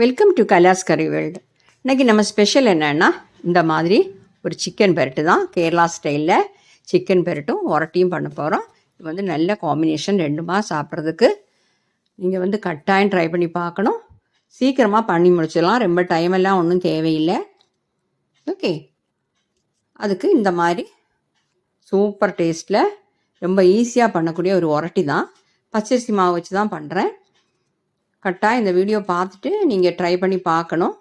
Welcome to Kalas curry world இன்றைக்கி நம்ம special என்னென்னா இந்த மாதிரி ஒரு சிக்கன் பெரட்டு தான். கேரளா ஸ்டைலில் சிக்கன் பெரட்டும் உரட்டியும் பண்ண போகிறோம் இது வந்து நல்ல காம்பினேஷன் ரெண்டுமா சாப்பிட்றதுக்கு நீங்கள் வந்து கட்டாயம் ட்ரை பண்ணி பார்க்கணும். சீக்கிரமாக பண்ணி முடிச்சிடலாம். ரொம்ப டைம் எல்லாம் ஒன்றும் தேவையில்லை. ஓகே அதுக்கு இந்த மாதிரி சூப்பர் டேஸ்ட்டில் ரொம்ப ஈஸியாக பண்ணக்கூடிய ஒரு உரட்டி தான். பச்சரிசி மாவு வச்சு தான் பண்ணுறேன் கட்டாக இந்த வீடியோ பார்த்துட்டு நீங்கள் ட்ரை பண்ணி பார்க்கணும்.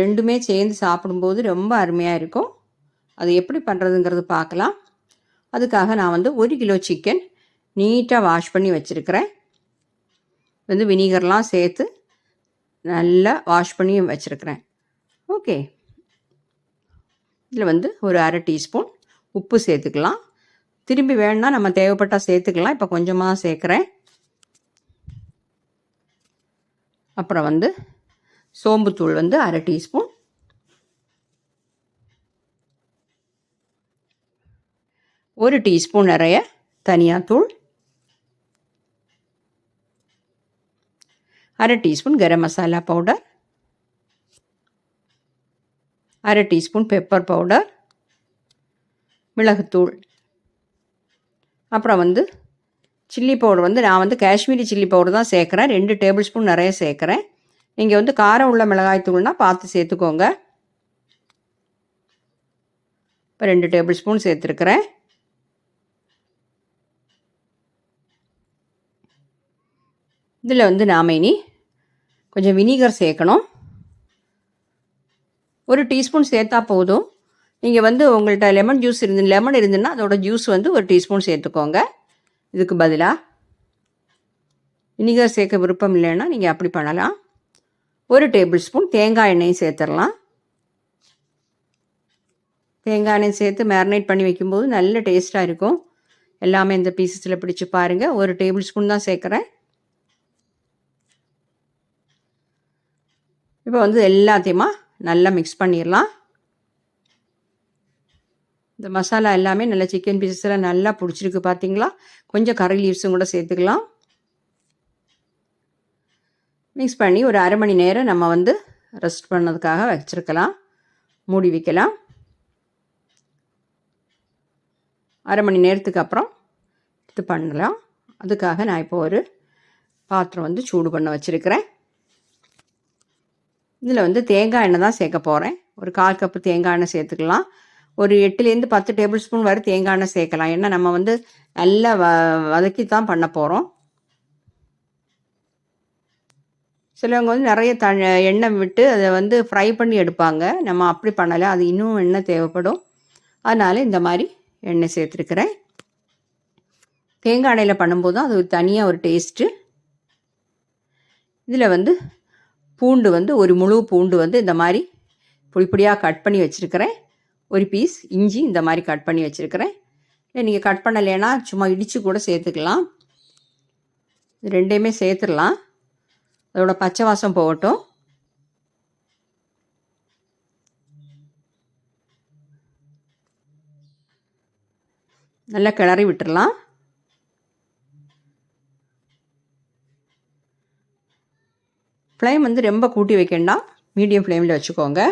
ரெண்டுமே சேர்ந்து சாப்பிடும்போது ரொம்ப அருமையாக இருக்கும். அது எப்படி பண்ணுறதுங்கிறது பார்க்கலாம். அதுக்காக நான் வந்து ஒரு கிலோ சிக்கன் நீட்டாக வாஷ் பண்ணி வச்சுருக்கிறேன். வந்து வினிகர்லாம் சேர்த்து நல்லா வாஷ் பண்ணி வச்சுருக்கிறேன். ஓகே இதில் வந்து ஒரு அரை டீஸ்பூன் உப்பு சேர்த்துக்கலாம். திரும்பி வேணுன்னா நம்ம தேவைப்பட்டால் சேர்த்துக்கலாம். இப்போ கொஞ்சமாக சேர்க்குறேன். அப்புறம் வந்து சோம்புத்தூள் வந்து அரை டீஸ்பூன். ஒரு டீஸ்பூன் நிறைய தனியாத்தூள். அரை டீஸ்பூன் கரம் மசாலா பவுடர். அரை டீஸ்பூன் பெப்பர் பவுடர். மிளகுத்தூள். அப்புறம் வந்து சில்லி பவுடர் வந்து நான் வந்து காஷ்மீரி சில்லி பவுடர் தான் சேர்க்குறேன். ரெண்டு டேபிள் ஸ்பூன் நிறைய சேர்க்குறேன். நீங்கள் வந்து காரம் உள்ள மிளகாய் தூள்னால் பார்த்து சேர்த்துக்கோங்க. இப்போ ரெண்டு டேபிள் ஸ்பூன் சேர்த்துருக்குறேன். இதில் வந்து நாம் இனி கொஞ்சம் வினிகர் சேர்க்கணும். ஒரு டீஸ்பூன் சேர்த்தா போதும். நீங்கள் வந்து உங்கள்கிட்ட லெமன் ஜூஸ் இருந்து லெமன் இருந்துன்னா அதோட ஜூஸ் வந்து ஒரு டீஸ்பூன் சேர்த்துக்கோங்க. இதுக்கு பதிலாக வினிகர் சேர்க்க விருப்பம் இல்லைன்னா நீங்கள் அப்படி பண்ணலாம். ஒரு டேபிள் ஸ்பூன் தேங்காய் எண்ணெயும் சேர்த்துடலாம். தேங்காய் எண்ணெய் சேர்த்து மேரினேட் பண்ணி வைக்கும்போது நல்ல டேஸ்ட்டாக இருக்கும். எல்லாமே இந்த பீசஸில் பிடிச்சி பாருங்கள் ஒரு டேபிள் ஸ்பூன் தான் சேர்க்குறேன். இப்போ வந்து எல்லாத்தையுமா நல்லா மிக்ஸ் பண்ணிடலாம். இந்த மசாலா எல்லாமே நல்லா சிக்கன் பீசஸ்லாம் நல்லா பிடிச்சிருக்கு பார்த்தீங்களா கொஞ்சம் கறி லீவ்ஸும் கூட சேர்த்துக்கலாம். மிக்ஸ் பண்ணி ஒரு அரை மணி நேரம் நம்ம வந்து ரெஸ்ட் பண்ணதுக்காக வச்சுருக்கலாம். மூடி வைக்கலாம். அரை மணி நேரத்துக்கு அப்புறம் இது பண்ணலாம். அதுக்காக நான் இப்போ ஒரு பாத்திரம் வந்து சூடு பண்ண வச்சுருக்கிறேன். இதில் வந்து தேங்காய் எண்ணெய் தான் சேர்க்க போகிறேன் ஒரு கால் கப்பு தேங்காய் எண்ணெய் சேர்த்துக்கலாம். ஒரு எட்டுலேருந்து பத்து டேபிள் ஸ்பூன் வரை தேங்காய் எண்ணெய் சேர்க்கலாம். ஏன்னா நம்ம வந்து நல்லா வ வதக்கி தான் பண்ண போகிறோம் சிலவங்க வந்து நிறைய த எண்ணெய் விட்டு அதை வந்து ஃப்ரை பண்ணி எடுப்பாங்க. நம்ம அப்படி பண்ணலை. அது இன்னும் எண்ணெய் தேவைப்படும். அதனால் இந்த மாதிரி எண்ணெய் சேர்த்துருக்குறேன். தேங்காய் எண்ணெயில் பண்ணும்போது அது ஒரு தனியாக ஒரு டேஸ்ட்டு. இதில் வந்து பூண்டு வந்து ஒரு முழு பூண்டு வந்து இந்த மாதிரி பொடி பொடியாக கட் பண்ணி வச்சுருக்கிறேன். ஒரு பீஸ் இஞ்சி இந்த மாதிரி கட் பண்ணி வச்சுருக்கிறேன். இல்லை நீங்கள் கட் பண்ணலைன்னா சும்மா இடித்து கூட சேர்த்துக்கலாம். ரெண்டையுமே சேர்த்துடலாம். அதோட பச்சை வாசம் போகட்டும். நல்லா கிளறி விட்டுடலாம். ஃப்ளேம் வந்து ரொம்ப கூட்டி வைக்கண்டாம் மீடியம் ஃப்ளேமில் வச்சுக்கோங்க.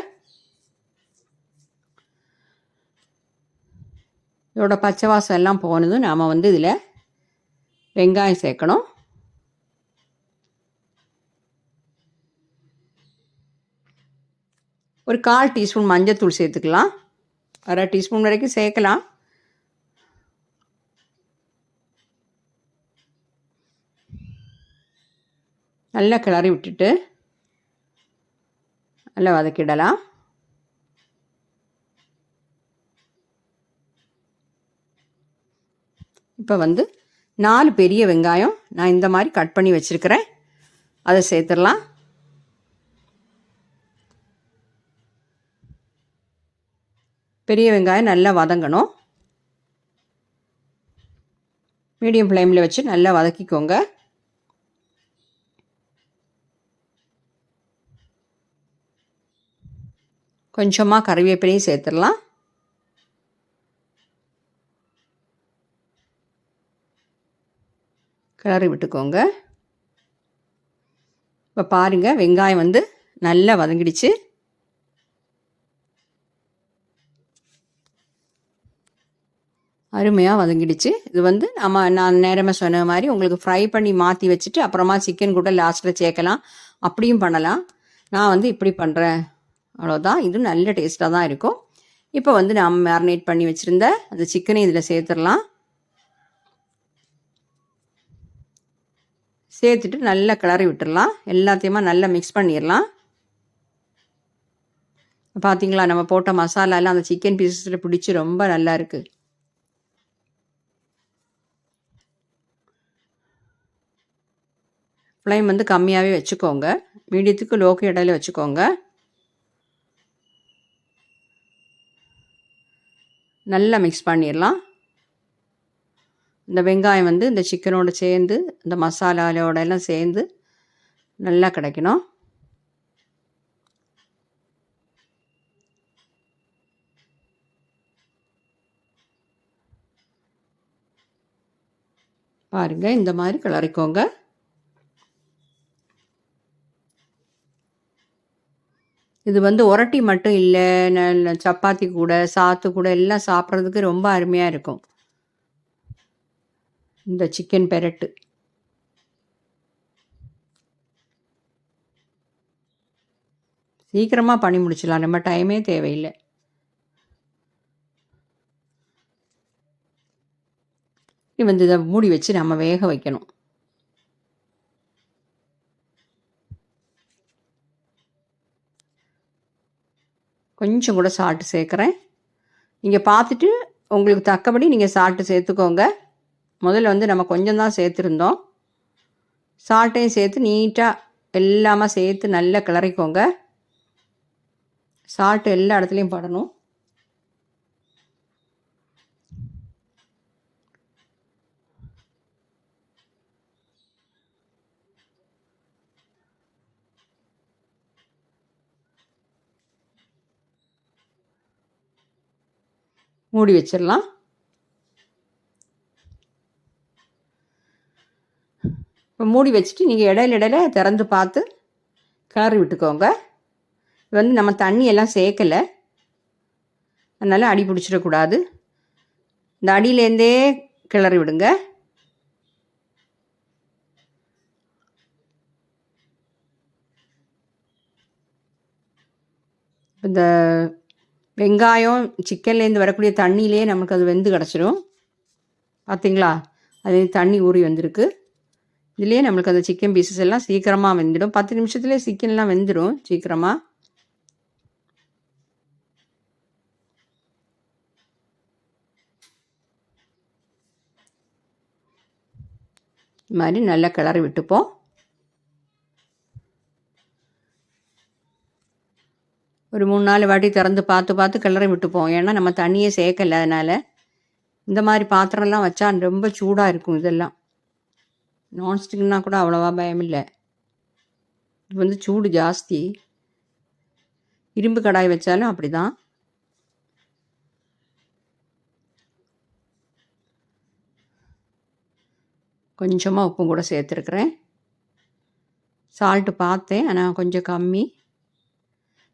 இதோட பச்சை வாசம் எல்லாம் போனதும் நாம் வந்து இதில் வெங்காயம் சேர்க்கணும். ஒரு கால் டீஸ்பூன் மஞ்சத்தூள் சேர்த்துக்கலாம். அரை டீஸ்பூன் வரைக்கும் சேர்க்கலாம். நல்லா கிளறி விட்டுட்டு நல்லா வதக்கிடலாம். இப்போ வந்து நாலு பெரிய வெங்காயம் நான் இந்த மாதிரி கட் பண்ணி வச்சுருக்கிறேன். அதை சேர்த்துடலாம். பெரிய வெங்காயம் நல்லா வதங்கணும். மீடியம் ஃப்ளேமில் வச்சு நல்லா வதக்கிக்கோங்க. கொஞ்சமாக கறிவேப்பிலையும் சேர்த்துடலாம். கிளறி விட்டுக்கோங்க. இப்போ பாருங்கள் வெங்காயம் வந்து நல்லா வதங்கிடுச்சு. அருமையாக வதங்கிடுச்சு. இது வந்து நம்ம நான் நேரமாக சொன்ன மாதிரி உங்களுக்கு ஃப்ரை பண்ணி மாற்றி வச்சுட்டு அப்புறமா சிக்கன் கூட லாஸ்ட்டில் சேர்க்கலாம். அப்படியும் பண்ணலாம். நான் வந்து இப்படி பண்ணுறேன் அவ்வளோதான் இது நல்ல டேஸ்ட்டாக தான் இருக்கும். இப்போ வந்து நாம் மேரினேட் பண்ணி வச்சுருந்த அந்த சிக்கனை இதில் சேர்த்துடலாம். சேர்த்துட்டு நல்லா கிளறி விட்டுடலாம் எல்லாத்தையுமா நல்லா மிக்ஸ் பண்ணிடலாம். பார்த்தீங்களா நம்ம போட்ட மசாலாலாம் அந்த சிக்கன் பீசஸில் பிடிச்சி ரொம்ப நல்லா இருக்குது ஃப்ளைம் வந்து கம்மியாகவே வச்சுக்கோங்க. மீடியத்துக்கு லோக்கு இடையில வச்சுக்கோங்க. நல்லா மிக்ஸ் பண்ணிடலாம். இந்த வெங்காயம் வந்து இந்த சிக்கனோடு சேர்ந்து இந்த மசாலாலோட எல்லாம் சேர்ந்து நல்லா கிடைக்கணும். பாருங்கள் இந்த மாதிரி கிளறிக்கோங்க. இது வந்து உரட்டி மட்டும் இல்லை சப்பாத்தி கூட சாத்து கூட எல்லாம் சாப்பிட்றதுக்கு ரொம்ப அருமையாக இருக்கும். இந்த சிக்கன் பெரட்டு. சீக்கிரமாக பண்ணி முடிச்சிடலாம். நம்ம டைமே தேவையில்லை. வந்து இதை மூடி வச்சு நம்ம வேக வைக்கணும். கொஞ்சம் கூட சால்ட்டு சேர்க்குறேன். நீங்கள் பார்த்துட்டு உங்களுக்கு தக்கபடி நீங்கள் சால்ட்டு சேர்த்துக்கோங்க. முதல்ல வந்து நம்ம கொஞ்சம் தான் சேர்த்துருந்தோம். சால்ட்டையும் சேர்த்து நீட்டாக எல்லாமே சேர்த்து நல்லா கிளறிக்கோங்க. சால்ட்டு எல்லா இடத்துலையும் படணும். மூடி வச்சிடலாம். மூடி வச்சுட்டு நீங்கள் இடையில இடையில திறந்து பார்த்து கிளறி விட்டுக்கோங்க. வந்து நம்ம தண்ணி எல்லாம் சேர்க்கலை. அதனால் அடி பிடிச்சிடக்கூடாது. இந்த அடியிலேருந்தே கிளறி விடுங்க. இந்த வெங்காயம் சிக்கன்லேருந்து வரக்கூடிய தண்ணியிலே நமக்கு அது வெந்து கிடச்சிரும். பார்த்தீங்களா? அது தண்ணி ஊறி வந்திருக்கு. இதுலேயே நம்மளுக்கு அந்த சிக்கன் பீசஸ் எல்லாம் சீக்கிரமாக வெந்துடும். பத்து நிமிஷத்துலேயே சிக்கன்லாம் வெந்துடும் சீக்கிரமாக இது மாதிரி நல்லா கிளறி விட்டுப்போம். ஒரு மூணு நாலு வாட்டி திறந்து பார்த்து பார்த்து கிளறி விட்டுப்போம். ஏன்னா நம்ம தண்ணியே சேர்க்கல அதனால். இந்த மாதிரி பாத்திரம்லாம் வச்சா ரொம்ப சூடாக இருக்கும் இதெல்லாம். நான்ஸ்டிக்னா கூட அவ்வளோவா பயம் இல்லை இது வந்து சூடு ஜாஸ்தி. இரும்பு கடாய் வச்சாலும் அப்படி தான் கொஞ்சமாக உப்பும் கூட சேர்த்துருக்குறேன். சால்ட்டு பார்த்தேன் ஆனால் கொஞ்சம் கம்மி.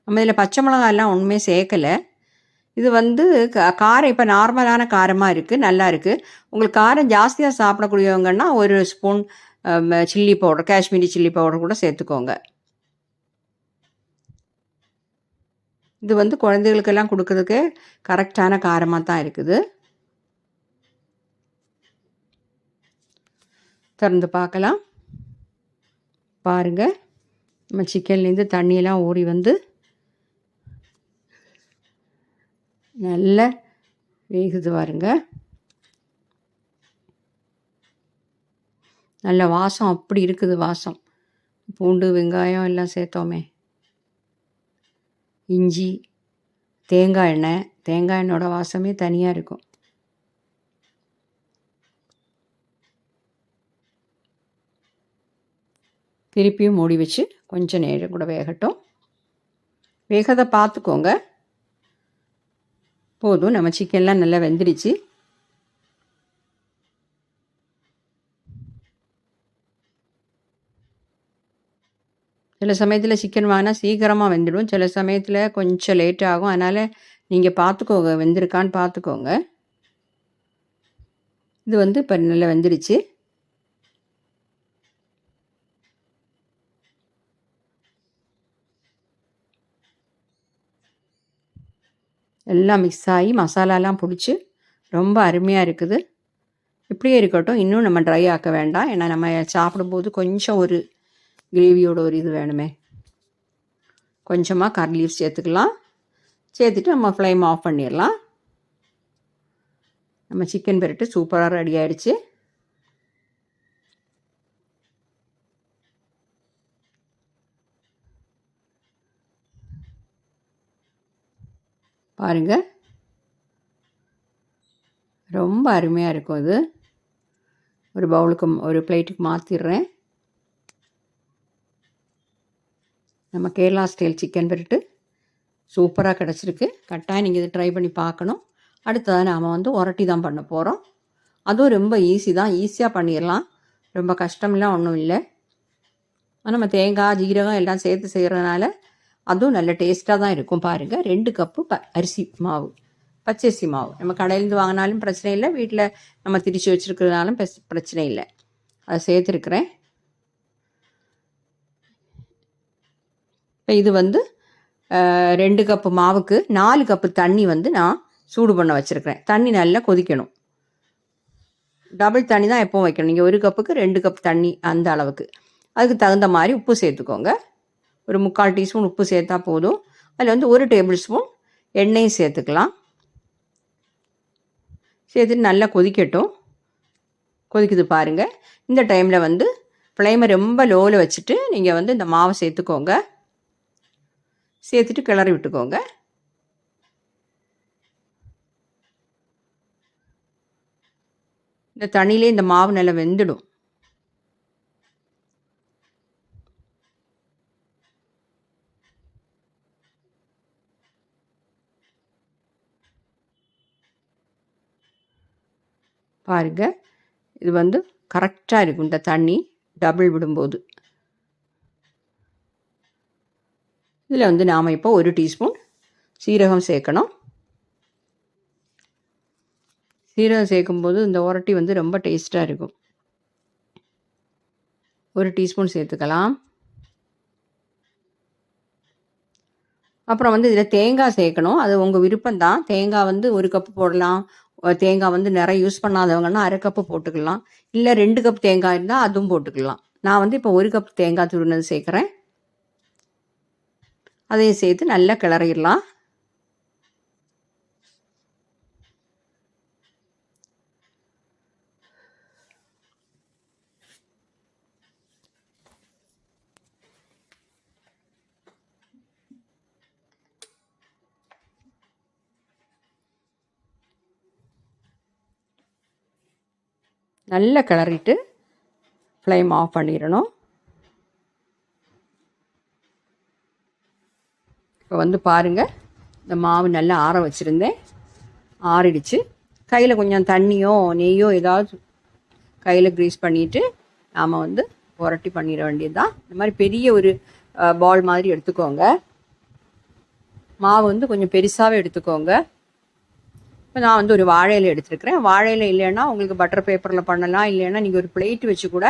நம்ம இதில் பச்சை மிளகாயெல்லாம் ஒன்றுமே சேர்க்கலை. இது வந்து காரம் இப்போ நார்மலான காரமாக இருக்குது நல்லா இருக்குது உங்களுக்கு காரம் ஜாஸ்தியாக சாப்பிடக்கூடியவங்கன்னா ஒரு spoon chilli powder Kashmiri chilli powder கூட சேர்த்துக்கோங்க. இது வந்து குழந்தைகளுக்கெல்லாம் கொடுக்கறதுக்கு கரெக்டான காரமாக தான் இருக்குது. திறந்து பார்க்கலாம். பாருங்கள் நம்ம சிக்கன்லேருந்து தண்ணியெல்லாம் ஊறி வந்து நல்ல வேகுது பாருங்க. நல்ல வாசம் அப்படி இருக்குது வாசம். பூண்டு வெங்காயம் எல்லாம் சேர்த்தோமே. இஞ்சி தேங்காய் எண்ணெய். தேங்காய் எண்ணெயோட வாசமே தனியாக இருக்கும். திருப்பியும் மூடி வச்சு கொஞ்சம் நேரம் கூட வேகட்டும். வேகதை பார்த்துக்கோங்க. போதும். நம்ம சிக்கன்லாம் நல்லா வெந்துடுச்சு சில சமயத்தில் சிக்கன் வாங்கினா சீக்கிரமாக வெந்துடும். சில சமயத்தில் கொஞ்சம் லேட் ஆகும். அதனால் நீங்கள் பார்த்துக்கோங்க வெந்திருக்கான்னு பார்த்துக்கோங்க இது வந்து இப்போ நல்லா வெந்துருச்சு. எல்லாம் மிக்ஸ் ஆகி மசாலாலாம் பிடிச்சி ரொம்ப அருமையாக இருக்குது. இப்படியே இருக்கட்டும். இன்னும் நம்ம ட்ரை ஆக்க வேண்டாம். ஏன்னா நம்ம சாப்பிடும்போது கொஞ்சம் ஒரு கிரேவியோட ஒரு இது வேணுமே. கொஞ்சமாக கர்லீஃப் லீவ்ஸ் சேர்த்துக்கலாம். சேர்த்துட்டு நம்ம ஃப்ளைம் ஆஃப் பண்ணிடலாம். நம்ம சிக்கன் பெரட்டு சூப்பராக ரெடி ஆயிடுச்சு. பாருங்கள் ரொம்ப அருமையாக இருக்கும் அது. ஒரு பவுலுக்கு ஒரு பிளேட்டுக்கு மாற்றிடுறேன் நம்ம கேரளா ஸ்டைல் சிக்கன் பெரட்டு சூப்பராக கிடச்சிருக்கு. கட்டாயம் நீங்கள் இதை ட்ரை பண்ணி பார்க்கணும். அடுத்ததாக நாம் வந்து உரட்டி தான் பண்ண போகிறோம் அதுவும் ரொம்ப ஈஸி தான். ஈஸியாக பண்ணிடலாம். ரொம்ப கஷ்டம்லாம் ஒன்றும் இல்லை. நம்ம தேங்காய் ஜீரகம் எல்லாம் சேர்த்து செய்கிறதுனால அதுவும் நல்ல டேஸ்ட்டாக தான் இருக்கும் பாருங்கள் ரெண்டு கப்பு ப அரிசி மாவு. பச்சரிசி மாவு. நம்ம கடையிலேருந்து வாங்கினாலும் பிரச்சனை இல்லை. வீட்டில் நம்ம திரிச்சு வச்சுருக்கிறதுனாலும் பிரச்சனை இல்லை. அதை சேர்த்துருக்குறேன். இப்போ இது வந்து ரெண்டு கப்பு மாவுக்கு நாலு கப்பு தண்ணி வந்து நான் சூடு பண்ண வச்சுருக்கிறேன். தண்ணி நல்லா கொதிக்கணும். டபுள் தண்ணி தான் எப்போவும் வைக்கணும். நீங்கள் ஒரு கப்புக்கு ரெண்டு கப் தண்ணி அந்த அளவுக்கு. அதுக்கு தகுந்த மாதிரி உப்பு சேர்த்துக்கோங்க. ஒரு முக்கால் டீஸ்பூன் உப்பு சேர்த்தா போதும். அதில் வந்து ஒரு டேபிள் ஸ்பூன் எண்ணெயும் சேர்த்துக்கலாம். சேர்த்துட்டு நல்லா கொதிக்கட்டும். கொதிக்குது பாருங்கள் இந்த டைமில் வந்து ஃப்ளேமை ரொம்ப லோவில் வச்சுட்டு நீங்கள் வந்து இந்த மாவை சேர்த்துக்கோங்க. சேர்த்துட்டு கிளறி விட்டுக்கோங்க. இந்த தண்ணியிலே இந்த மாவு நல்லா வெந்துடும். பாருங்கள் இது வந்து கரெக்டாக இருக்கும் இந்த தண்ணி டபுள் விடும்போது. இதில் வந்து நாம் இப்போ ஒரு டீஸ்பூன் சீரகம் சேர்க்கணும். சீரகம் சேர்க்கும்போது இந்த உரட்டி வந்து ரொம்ப டேஸ்ட்டாக இருக்கும். ஒரு டீஸ்பூன் சேர்த்துக்கலாம். அப்புறம் வந்து இதில் தேங்காய் சேர்க்கணும். அது உங்கள் விருப்பம் தான் தேங்காய் வந்து ஒரு கப்பு போடலாம். தேங்காய் வந்து நிறைய யூஸ் பண்ணாதவங்கன்னா அரை கப்பு போட்டுக்கலாம். இல்லை ரெண்டு கப் தேங்காய் இருந்தால் அதுவும் போட்டுக்கலாம். நான் வந்து இப்போ ஒரு கப் தேங்காய் துருனது சேர்க்குறேன். அதையும் சேர்த்து நல்லா கிளறிடலாம். நல்லா கிளறிட்டு ஃப்ளேம் ஆஃப் பண்ணிடணும். இப்போ வந்து பாருங்கள் இந்த மாவு நல்லா ஆற வச்சுருந்தேன். ஆறிடுச்சு. கையில் கொஞ்சம் தண்ணியோ நெய்யோ ஏதாவது கையில் க்ரீஸ் பண்ணிவிட்டு நாம் வந்து புரட்டி பண்ணிட வேண்டியது தான் இந்த மாதிரி பெரிய ஒரு பால் மாதிரி எடுத்துக்கோங்க. மாவு வந்து கொஞ்சம் பெருசாகவே எடுத்துக்கோங்க. இப்போ நான் வந்து ஒரு வாழையில எடுத்துருக்கிறேன். வாழையில இல்லைன்னா உங்களுக்கு பட்டர் பேப்பரில் பண்ணலாம். இல்லைன்னா நீங்கள் ஒரு பிளேட் வச்சு கூட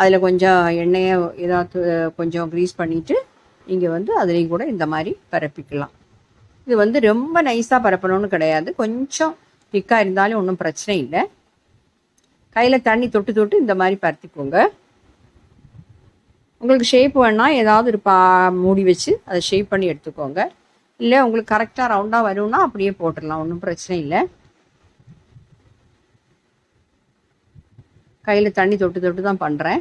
அதில் கொஞ்சம் எண்ணெயை ஏதாவது கொஞ்சம் க்ரீஸ் பண்ணிவிட்டு நீங்கள் வந்து அதுலேயும் கூட இந்த மாதிரி பரப்பிக்கலாம். இது வந்து ரொம்ப நைஸாக பரப்பணும்னு கிடையாது. கொஞ்சம் திக்காக இருந்தாலும் ஒன்றும் பிரச்சனை இல்லை. கையில் தண்ணி தொட்டு தொட்டு இந்த மாதிரி பரத்திக்கோங்க. உங்களுக்கு ஷேப் வேணால் ஏதாவது ஒரு பா மூடி வச்சு அதை ஷேப் பண்ணி எடுத்துக்கோங்க. இல்லை உங்களுக்கு கரெக்டாக ரவுண்டாக வரும்னா அப்படியே போட்டுடலாம் ஒன்றும் பிரச்சனை இல்லை. கையில் தண்ணி தொட்டு தொட்டு தான் பண்ணுறேன்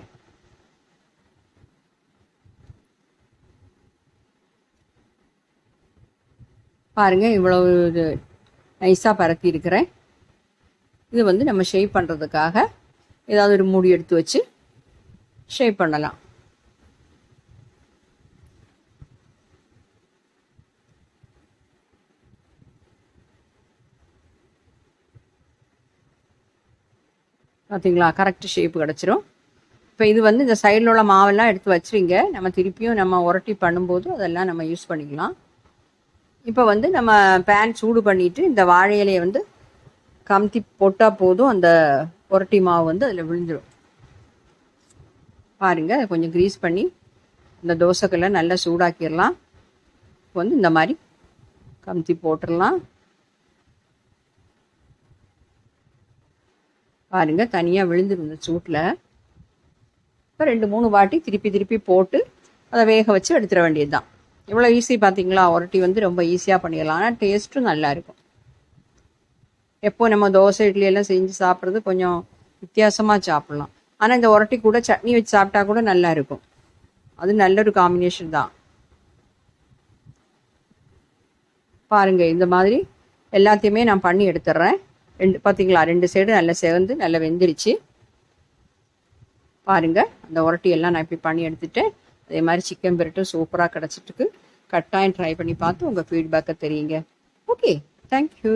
பாருங்கள் இவ்வளவு இது நைஸாக பரத்தி இருக்கிறேன். இது வந்து நம்ம ஷேப் பண்ணுறதுக்காக ஏதாவது ஒரு மூடி எடுத்து வச்சு ஷேப் பண்ணலாம். பார்த்தீங்களா கரெக்ட் ஷேப் கிடச்சிரும். இப்போ இது வந்து இந்த சைடில் உள்ள மாவெல்லாம் எடுத்து வச்சுருங்க. நம்ம திருப்பியும் நம்ம உரட்டி பண்ணும்போது அதெல்லாம் நம்ம யூஸ் பண்ணிக்கலாம். இப்போ வந்து நம்ம பேன் சூடு பண்ணிவிட்டு இந்த வாழை இலையை வந்து கமுத்தி போட்டால் போதும் அந்த உரட்டி மாவு வந்து அதில் விழுந்துடும் பாருங்கள் கொஞ்சம் க்ரீஸ் பண்ணி இந்த தோசைக்கெல்லாம் நல்லா சூடாக்கிடலாம். வந்து இந்த மாதிரி கமுத்தி போட்டுடலாம். பாருங்க தனியாக விழுந்துருந்த சூட்டில் இப்போ ரெண்டு மூணு வாட்டி திருப்பி திருப்பி போட்டு அதை வேக வச்சு எடுத்துட வேண்டியது தான் இவ்வளோ ஈஸி பார்த்தீங்களா உரட்டி வந்து ரொம்ப ஈஸியாக பண்ணிடலாம். ஆனால் டேஸ்ட்டும் நல்லா இருக்கும். எப்போ நம்ம தோசை இட்லி எல்லாம் செஞ்சு சாப்பிட்றது கொஞ்சம் வித்தியாசமாக சாப்பிட்லாம். ஆனால் இந்த உரட்டி கூட சட்னி வச்சு சாப்பிட்டா கூட நல்லா இருக்கும். அது நல்ல ஒரு காம்பினேஷன் தான். பாருங்க இந்த மாதிரி எல்லாத்தையுமே நான் பண்ணி எடுத்துடுறேன். ரெண்டு பார்த்தீங்களா ரெண்டு சைடு நல்லா செவந்து நல்லா வெந்துருச்சு. பாருங்க அந்த உரட்டியெல்லாம் நான் இப்படி பண்ணி எடுத்துட்டேன் அதே மாதிரி சிக்கன் பிரட்டும் சூப்பராக கிடச்சிட்டுக்கு கட்டாயம் ட்ரை பண்ணி பார்த்து உங்கள் ஃபீட்பேக்கை தெரியுங்க. Okay thank you